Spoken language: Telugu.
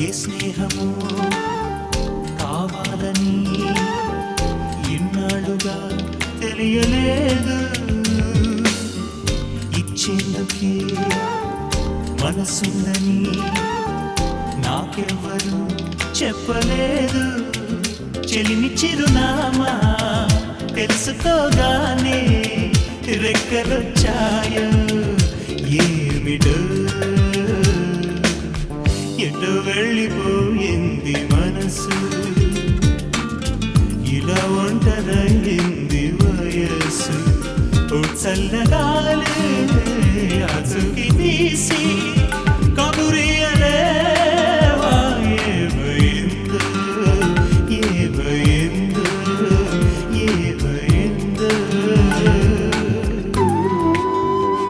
ఏ స్నేహము కావాలని ఇన్నాళ్ళుగా తెలియలేదు. ఇచ్చేందుకే మనసుందని నాకెవ్వరు చెప్పలేదు. చెలిమి చిరునామా తెలుసుకోగానే రెక్కలొచ్చాయో? ఏమిడో ఎటు వెళ్ళిపోయింది మనసు? ఇలా ఒంటరైంది వయస్సు. చల్లగాలే